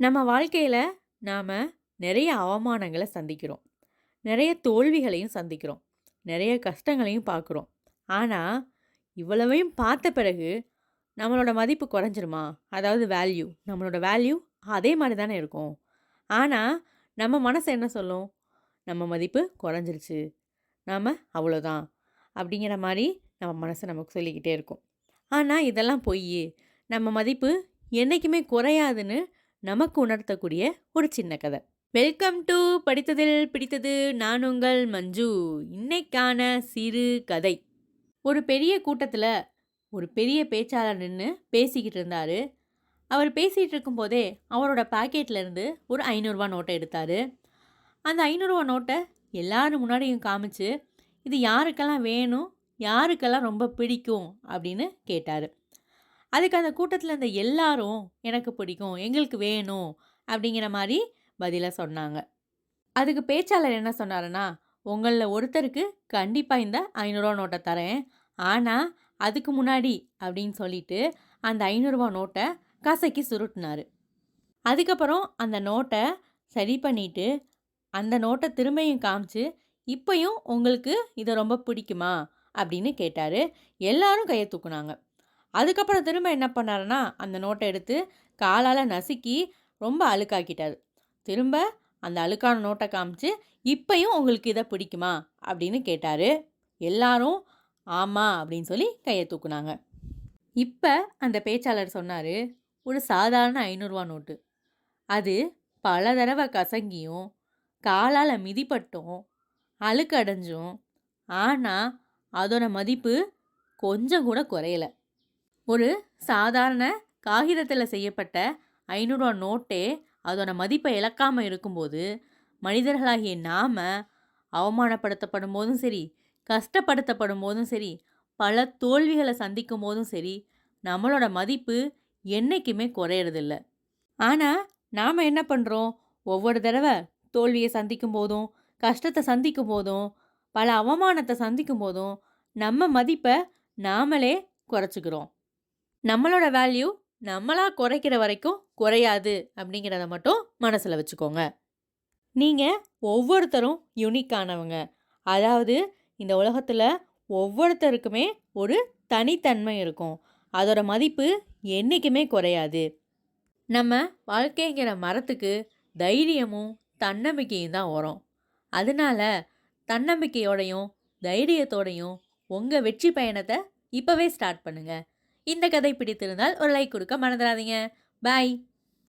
நம்ம வாழ்க்கையில் நாம் நிறைய அவமானங்களை சந்திக்கிறோம். நிறைய தோல்விகளையும் சந்திக்கிறோம். நிறைய கஷ்டங்களையும் பார்க்குறோம். ஆனால் இவ்வளவையும் பார்த்த பிறகு நம்மளோட மதிப்பு குறைஞ்சிருமா? அதாவது வேல்யூ. நம்மளோட வேல்யூ அதே மாதிரி தானே இருக்கும். ஆனால் நம்ம மனசு என்ன சொல்லும்? நம்ம மதிப்பு குறைஞ்சிருச்சு. நாம் அவ்வளோதான். அப்படிங்கிற மாதிரி நம்ம மனசு நமக்கு சொல்லிக்கிட்டே இருக்கும். ஆனால் இதெல்லாம் பொய் நம்ம மதிப்பு என்றைக்குமே குறையாதுன்னு நமக்கு உணர்த்தக்கூடிய ஒரு சின்ன கதை. வெல்கம் டூ படித்ததில் பிடித்தது. நான் உங்கள் மஞ்சு. இன்னைக்கான சிறு கதை. ஒரு பெரிய கூட்டத்தில் ஒரு பெரிய பேச்சாளர் நின்று பேசிக்கிட்டு இருந்தார் அவர் பேசிகிட்டு இருக்கும்போதே அவரோட பாக்கெட்ல இருந்து ஒரு ஐநூறுரூவா நோட்டை எடுத்தார் அந்த ஐநூறுரூவா நோட்டை எல்லோரும் முன்னாடியும் காமிச்சு, "இது யாருக்கெல்லாம் வேணும்? யாருக்கெல்லாம் ரொம்ப பிடிக்கும்?" அப்படின்னு கேட்டார் அதுக்கு அந்த கூட்டத்தில் இருந்த எல்லாரும், "எனக்கு பிடிக்கும். எங்களுக்கு வேணும்." அப்படிங்கிற மாதிரி பதிலை சொன்னாங்க. அதுக்கு பேச்சாளர் என்ன சொன்னாருன்னா, உங்களில் ஒருத்தருக்கு கண்டிப்பாக இந்த ஐநூறுரூவா நோட்டை தரேன். ஆனால் அதுக்கு முன்னாடி" அப்படின்னு சொல்லிட்டு அந்த ஐநூறுரூவா நோட்டை கசக்கி சுருட்டினார் அதுக்கப்புறம் அந்த நோட்டை சரி பண்ணிவிட்டு அந்த நோட்டை திரும்பியும் காமிச்சு, இப்பையும் உங்களுக்கு இதை ரொம்ப பிடிக்குமா?" அப்படின்னு கேட்டார் எல்லாரும் கையை தூக்குனாங்க. அதுக்கப்புறம் திரும்ப என்ன பண்ணாருன்னா, அந்த நோட்டை எடுத்து காலால் நசுக்கி ரொம்ப அழுக்காக்கிட்டார் திரும்ப அந்த அழுக்கான நோட்டை காமிச்சு, இப்பையும் உங்களுக்கு இதை பிடிக்குமா?" அப்படின்னு கேட்டார் எல்லாரும் ஆமாம் அப்படின்னு சொல்லி கையை தூக்குனாங்க. இப்போ அந்த பேச்சாளர் சொன்னார் "ஒரு சாதாரண ஐநூறுரூவா நோட்டு. அது பல தடவை கசங்கியும், காலால் மிதிப்பட்டும் அழுக்கடைஞ்சும், ஆனால் அதோட மதிப்பு கொஞ்சம் கூட குறையல. ஒரு சாதாரண காகிதத்தில் செய்யப்பட்ட ரூ. 500 நோட்டே அதோட மதிப்பை இழக்காமல் இருக்கும்போது, மனிதர்களாகிய நாம அவமானப்படுத்தப்படும்போதும் சரி, கஷ்டப்படுத்தப்படும் போதும் சரி, பல தோல்விகளை சந்திக்கும் போதும் சரி, நம்மளோட மதிப்பு என்றைக்குமே குறையறதில்ல. ஆனால் நாம் என்ன பண்ணுறோம் ஒவ்வொரு தடவை தோல்வியை சந்திக்கும் போதும் கஷ்டத்தை சந்திக்கும் போதும் பல அவமானத்தை சந்திக்கும் போதும் நம்ம மதிப்பை நாமளே குறைச்சிக்கிறோம் நம்மளோட வேல்யூ நம்மளாக குறைக்கிற வரைக்கும் குறையாது அப்படிங்கிறத மட்டும் மனசில் வச்சுக்கோங்க. நீங்கள் ஒவ்வொருத்தரும் யுனிக்கானவங்க. அதாவது இந்த உலகத்தில் ஒவ்வொருத்தருக்குமே ஒரு தனித்தன்மை இருக்கும். அதோட மதிப்பு என்றைக்குமே குறையாது. நம்ம வாழ்க்கைங்கிற மரத்துக்கு தைரியமும், தன்னம்பிக்கையும் தான் வரும் அதனால தன்னம்பிக்கையோடையும், தைரியத்தோடையும் உங்கள் வெற்றி பயணத்தை இப்போவே ஸ்டார்ட் பண்ணுங்கள் இந்த கதை பிடித்திருந்தால் ஒரு லைக் கொடுக்க மறந்துடாதீங்க பாய்.